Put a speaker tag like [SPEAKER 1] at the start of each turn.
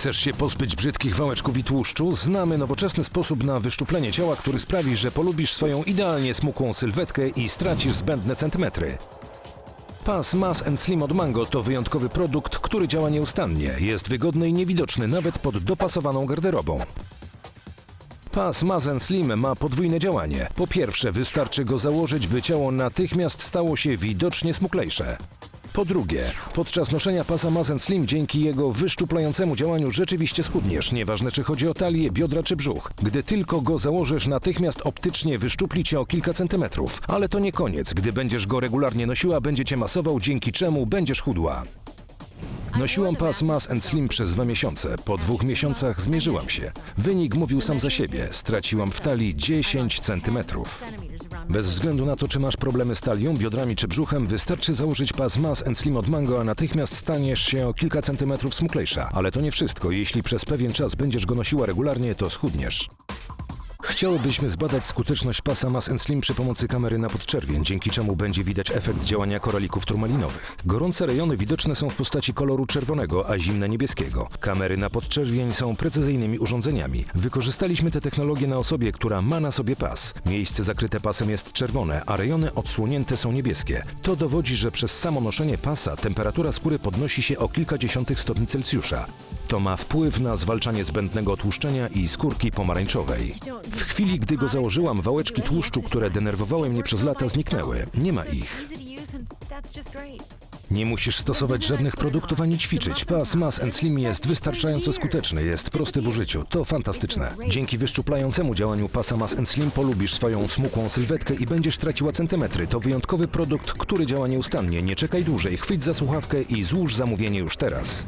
[SPEAKER 1] Chcesz się pozbyć brzydkich wałeczków i tłuszczu? Znamy nowoczesny sposób na wyszczuplenie ciała, który sprawi, że polubisz swoją idealnie smukłą sylwetkę i stracisz zbędne centymetry. Pas Mass and Slim od Mango to wyjątkowy produkt, który działa nieustannie. Jest wygodny i niewidoczny nawet pod dopasowaną garderobą. Pas and Slim ma podwójne działanie. Po pierwsze, wystarczy go założyć, by ciało natychmiast stało się widocznie smuklejsze. Po drugie, podczas noszenia pasa Mazen Slim dzięki jego wyszczuplającemu działaniu rzeczywiście schudniesz, nieważne czy chodzi o talię, biodra czy brzuch. Gdy tylko go założysz, natychmiast optycznie wyszczupli cię o kilka centymetrów. Ale to nie koniec. Gdy będziesz go regularnie nosiła, będzie cię masował, dzięki czemu będziesz chudła. Nosiłam pas Mass and Slim przez dwa miesiące. Po dwóch miesiącach zmierzyłam się. Wynik mówił sam za siebie. Straciłam w talii 10 centymetrów. Bez względu na to, czy masz problemy z talią, biodrami czy brzuchem, wystarczy założyć pas Mass Slim od Mango, a natychmiast staniesz się o kilka centymetrów smuklejsza. Ale to nie wszystko. Jeśli przez pewien czas będziesz go nosiła regularnie, to schudniesz. Chciałybyśmy zbadać skuteczność pasa Mass Slim przy pomocy kamery na podczerwień, dzięki czemu będzie widać efekt działania koralików turmalinowych. Gorące rejony widoczne są w postaci koloru czerwonego, a zimne niebieskiego. Kamery na podczerwień są precyzyjnymi urządzeniami. Wykorzystaliśmy tę technologię na osobie, która ma na sobie pas. Miejsce zakryte pasem jest czerwone, a rejony odsłonięte są niebieskie. To dowodzi, że przez samo noszenie pasa temperatura skóry podnosi się o kilka dziesiątych stopni Celsjusza. To ma wpływ na zwalczanie zbędnego tłuszczenia i skórki pomarańczowej. W chwili, gdy go założyłam, wałeczki tłuszczu, które denerwowały mnie przez lata, zniknęły. Nie ma ich. Nie musisz stosować żadnych produktów ani ćwiczyć. Pas Mass and Slim jest wystarczająco skuteczny, jest prosty w użyciu. To fantastyczne. Dzięki wyszczuplającemu działaniu pasa Mass and Slim polubisz swoją smukłą sylwetkę i będziesz traciła centymetry. To wyjątkowy produkt, który działa nieustannie. Nie czekaj dłużej, chwyć za słuchawkę i złóż zamówienie już teraz.